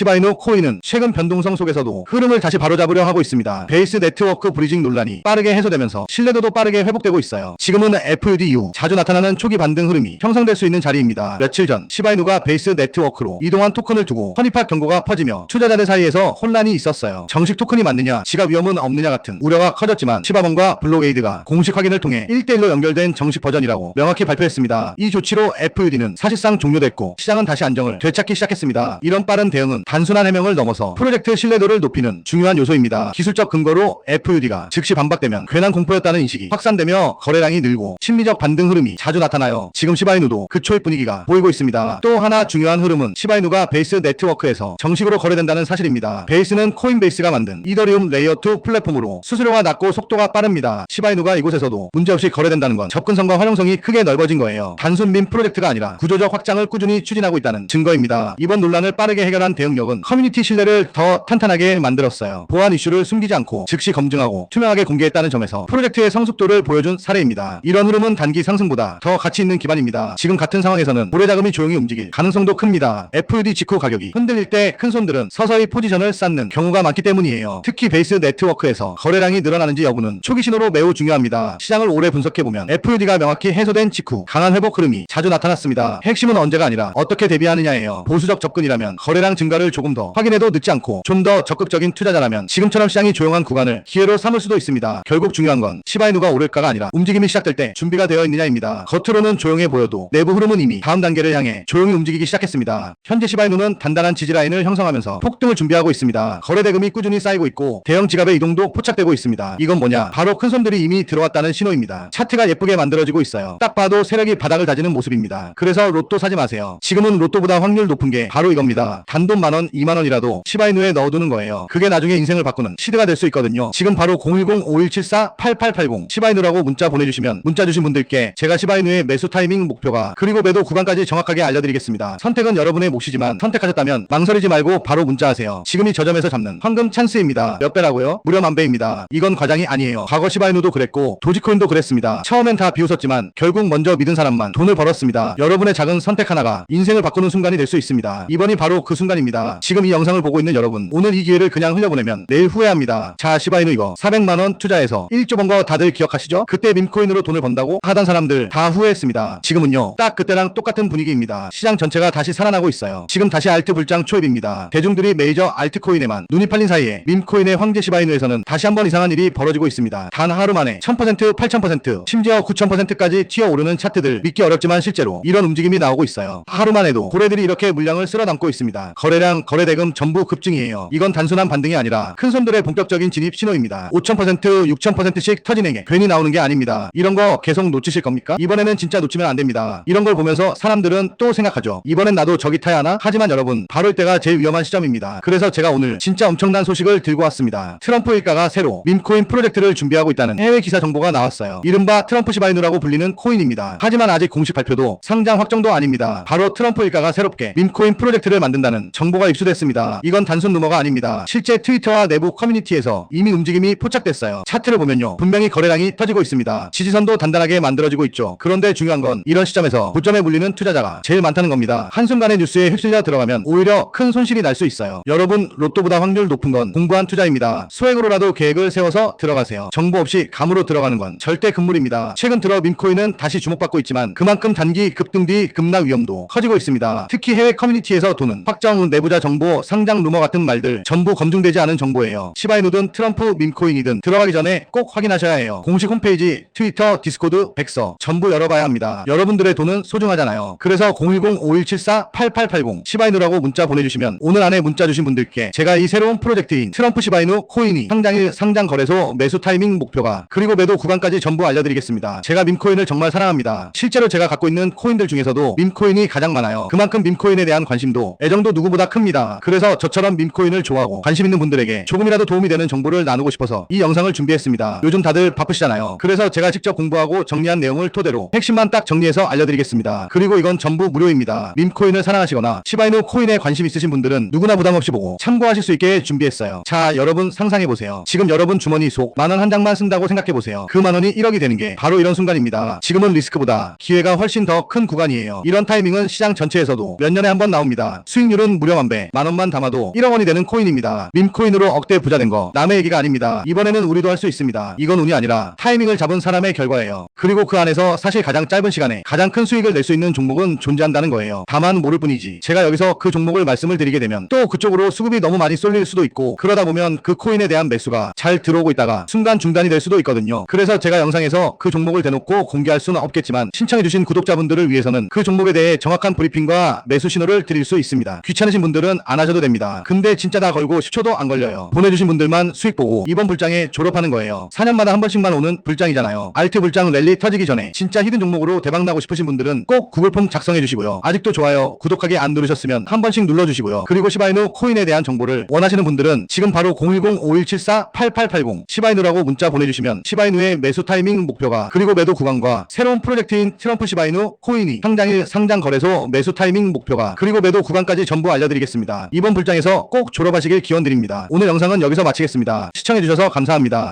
시바이누 코인은 최근 변동성 속에서도 흐름을 다시 바로잡으려 하고 있습니다. 베이스 네트워크 브리징 논란이 빠르게 해소되면서 신뢰도도 빠르게 회복되고 있어요. 지금은 FUD 이후 자주 나타나는 초기 반등 흐름이 형성될 수 있는 자리입니다. 며칠 전 시바이누가 베이스 네트워크로 이동한 토큰을 두고 허니팟 경고가 퍼지며 투자자들 사이에서 혼란이 있었어요. 정식 토큰이 맞느냐, 지갑 위험은 없느냐 같은 우려가 커졌지만 시바본과 블록에이드가 공식 확인을 통해 1대1로 연결된 정식 버전이라고 명확히 발표했습니다. 이 조치로 FUD는 사실상 종료됐고 시장은 다시 안정을 되찾기 시작했습니다. 이런 빠른 대응은 단순한 해명을 넘어서 프로젝트 신뢰도를 높이는 중요한 요소입니다. 기술적 근거로 FUD가 즉시 반박되면 괜한 공포였다는 인식이 확산되며 거래량이 늘고 심리적 반등 흐름이 자주 나타나요. 지금 시바이누도 그 초의 분위기가 보이고 있습니다. 또 하나 중요한 흐름은 시바이누가 베이스 네트워크에서 정식으로 거래된다는 사실입니다. 베이스는 코인베이스가 만든 이더리움 레이어2 플랫폼으로 수수료가 낮고 속도가 빠릅니다. 시바이누가 이곳에서도 문제없이 거래된다는 건 접근성과 활용성이 크게 넓어진 거예요. 단순 민 프로젝트가 아니라 구조적 확장을 꾸준히 추진하고 있다는 증거입니다. 이번 논란을 빠르게 해결한 대응 력은 커뮤니티 신뢰를 더 탄탄하게 만들었어요. 보안 이슈를 숨기지 않고 즉시 검증하고 투명하게 공개했다는 점에서 프로젝트의 성숙도를 보여준 사례입니다. 이런 흐름은 단기 상승보다 더 가치 있는 기반입니다. 지금 같은 상황에서는 고래 자금이 조용히 움직일 가능성도 큽니다. FUD 직후 가격이 흔들릴 때 큰 손들은 서서히 포지션을 쌓는 경우가 많기 때문이에요. 특히 베이스 네트워크에서 거래량이 늘어나는지 여부는 초기 신호로 매우 중요합니다. 시장을 오래 분석해보면 FUD가 명확히 해소된 직후 강한 회복 흐름이 자주 나타났습니다. 핵심은 언제가 아니라 어떻게 대비하느냐예요. 보수적 접근이라면 거래량 증가를 조금 더 확인해도 늦지 않고 좀 더 적극적인 투자자라면 지금처럼 시장이 조용한 구간을 기회로 삼을 수도 있습니다. 결국 중요한 건 시바이누가 오를까가 아니라 움직임이 시작될 때 준비가 되어 있느냐입니다. 겉으로는 조용해 보여도 내부 흐름은 이미 다음 단계를 향해 조용히 움직이기 시작했습니다. 현재 시바이누는 단단한 지지라인을 형성하면서 폭등을 준비하고 있습니다. 거래 대금이 꾸준히 쌓이고 있고 대형 지갑의 이동도 포착되고 있습니다. 이건 뭐냐? 바로 큰 손들이 이미 들어왔다는 신호입니다. 차트가 예쁘게 만들어지고 있어요. 딱 봐도 세력이 바닥을 다지는 모습입니다. 그래서 로또 사지 마세요. 지금은 로또보다 확률 높은 게 바로 이겁니다. 단돈 만 원, 2만원이라도 시바이누에 넣어두는 거예요. 그게 나중에 인생을 바꾸는 시드가 될 수 있거든요. 지금 바로 010-5174-8880 시바이누라고 문자 보내주시면 문자 주신 분들께 제가 시바이누의 매수 타이밍 목표가 그리고 매도 구간까지 정확하게 알려드리겠습니다. 선택은 여러분의 몫이지만 선택하셨다면 망설이지 말고 바로 문자하세요. 지금이 저점에서 잡는 황금 찬스입니다. 몇 배라고요? 무려 만 배입니다. 이건 과장이 아니에요. 과거 시바이누도 그랬고 도지코인도 그랬습니다. 처음엔 다 비웃었지만 결국 먼저 믿은 사람만 돈을 벌었습니다. 여러분의 작은 선택 하나가 인생을 바꾸는 순간이 될 수 있습니다. 이번이 바로 그 순간입니다. 지금 이 영상을 보고 있는 여러분 오늘 이 기회를 그냥 흘려보내면 내일 후회합니다. 자 시바이누 이거 400만원 투자해서 1조 번 거 다들 기억하시죠? 그때 밈코인으로 돈을 번다고 하던 사람들 다 후회했습니다. 지금은요 딱 그때랑 똑같은 분위기입니다. 시장 전체가 다시 살아나고 있어요. 지금 다시 알트 불장 초입입니다. 대중들이 메이저 알트코인에만 눈이 팔린 사이에 밈코인의 황제 시바이누에서는 다시 한번 이상한 일이 벌어지고 있습니다. 단 하루 만에 1000% 8000% 심지어 9000%까지 튀어오르는 차트들 믿기 어렵지만 실제로 이런 움직임이 나오고 있어요. 하루만 해도 고래들이 이렇게 물량을 쓸어 담고 있습니다. 거래량, 거래 대금 전부 급증이에요. 이건 단순한 반등이 아니라 큰 손들의 본격적인 진입 신호입니다. 5000%, 6000%씩 터지는 게 괜히 나오는 게 아닙니다. 이런 거 계속 놓치실 겁니까? 이번에는 진짜 놓치면 안 됩니다. 이런 걸 보면서 사람들은 또 생각하죠. 이번엔 나도 저기 타야 하나? 하지만 여러분, 바로 이때가 제일 위험한 시점입니다. 그래서 제가 오늘 진짜 엄청난 소식을 들고 왔습니다. 트럼프 일가가 새로 밈코인 프로젝트를 준비하고 있다는 해외 기사 정보가 나왔어요. 이른바 트럼프 시바이누라고 불리는 코인입니다. 하지만 아직 공식 발표도 상장 확정도 아닙니다. 바로 트럼프 일가가 새롭게 밈코인 프로젝트를 만든다는 정보 가 입수됐습니다. 이건 단순 루머가 아닙니다. 실제 트위터와 내부 커뮤니티에서 이미 움직임이 포착됐어요. 차트를 보면요. 분명히 거래량이 터지고 있습니다. 지지선도 단단하게 만들어지고 있죠. 그런데 중요한 건 이런 시점에서 고점에 물리는 투자자가 제일 많다는 겁니다. 한순간의 뉴스에 휩쓸려 들어가면 오히려 큰 손실이 날 수 있어요. 여러분 로또보다 확률 높은 건 공부한 투자입니다. 소액으로라도 계획을 세워서 들어가세요. 정보 없이 감으로 들어가는 건 절대 금물입니다. 최근 들어 민코인은 다시 주목받고 있지만 그만큼 단기 급등 뒤 급락 위험도 커지고 있습니다. 특히 해외 커뮤니티에서 도는 확정 내 부자 정보, 상장 루머 같은 말들 전부 검증되지 않은 정보예요. 시바이누든 트럼프 민코인이든 들어가기 전에 꼭 확인하셔야 해요. 공식 홈페이지, 트위터, 디스코드, 백서 전부 열어봐야 합니다. 여러분들의 돈은 소중하잖아요. 그래서 010-5174-8880 시바이누라고 문자 보내주시면 오늘 안에 문자 주신 분들께 제가 이 새로운 프로젝트인 트럼프 시바이누 코인이 상장일 상장 거래소 매수 타이밍 목표가 그리고 매도 구간까지 전부 알려드리겠습니다. 제가 밈코인을 정말 사랑합니다. 실제로 제가 갖고 있는 코인들 중에서도 밈코인이 가장 많아요. 그만큼 밈코인에 대한 관심도 애정도 누구보다 큽니다. 그래서 저처럼 밈코인을 좋아하고 관심 있는 분들에게 조금이라도 도움이 되는 정보를 나누고 싶어서 이 영상을 준비했습니다. 요즘 다들 바쁘시잖아요. 그래서 제가 직접 공부하고 정리한 내용을 토대로 핵심만 딱 정리해서 알려드리겠습니다. 그리고 이건 전부 무료입니다. 밈코인을 사랑하시거나 시바이누 코인에 관심 있으신 분들은 누구나 부담 없이 보고 참고하실 수 있게 준비했어요. 자, 여러분 상상해 보세요. 지금 여러분 주머니 속 만 원 한 장만 쓴다고 생각해 보세요. 그 만 원이 1억이 되는 게 바로 이런 순간입니다. 지금은 리스크보다 기회가 훨씬 더 큰 구간이에요. 이런 타이밍은 시장 전체에서도 몇 년에 한 번 나옵니다. 수익률은 무려 천배만배 만원만 담아도 1억 원이 되는 코인입니다. 밈코인으로 억대 부자 된 거 남의 얘기가 아닙니다. 이번에는 우리도 할 수 있습니다. 이건 운이 아니라 타이밍을 잡은 사람의 결과예요. 그리고 그 안에서 사실 가장 짧은 시간에 가장 큰 수익을 낼 수 있는 종목은 존재한다는 거예요. 다만 모를 뿐이지. 제가 여기서 그 종목을 말씀을 드리게 되면 또 그쪽으로 수급이 너무 많이 쏠릴 수도 있고 그러다 보면 그 코인에 대한 매수가 잘 들어오고 있다가 순간 중단이 될 수도 있거든요. 그래서 제가 영상에서 그 종목을 대놓고 공개할 수는 없겠지만 신청해주신 구독자분들을 위해서는 그 종목에 대해 정확한 브리핑과 매수 신호를 드릴 수 있습니다. 귀찮으신 분들 은 안 하셔도 됩니다. 근데 진짜 다 걸고 10초도 안 걸려요. 보내주신 분들만 수익 보고 이번 불장에 졸업하는 거예요. 4년마다 한 번씩만 오는 불장이잖아요. 알트 불장 랠리 터지기 전에 진짜 히든 종목으로 대박 나고 싶으신 분들은 꼭 구글 폼 작성해 주시고요. 아직도 좋아요, 구독하기 안 누르셨으면 한 번씩 눌러주시고요. 그리고 시바이누 코인에 대한 정보를 원하시는 분들은 지금 바로 010-5174-8880 시바이누라고 문자 보내주시면 시바이누의 매수 타이밍 목표가 그리고 매도 구간과 새로운 프로젝트인 트럼프 시바이누 코인이 상장일 상장 거래소 매수 타이밍 목표가 그리고 매도 구간까지 전부 알려 드리겠습니다. 이번 불장에서 꼭 졸업하시길 기원드립니다. 오늘 영상은 여기서 마치겠습니다. 시청해주셔서 감사합니다.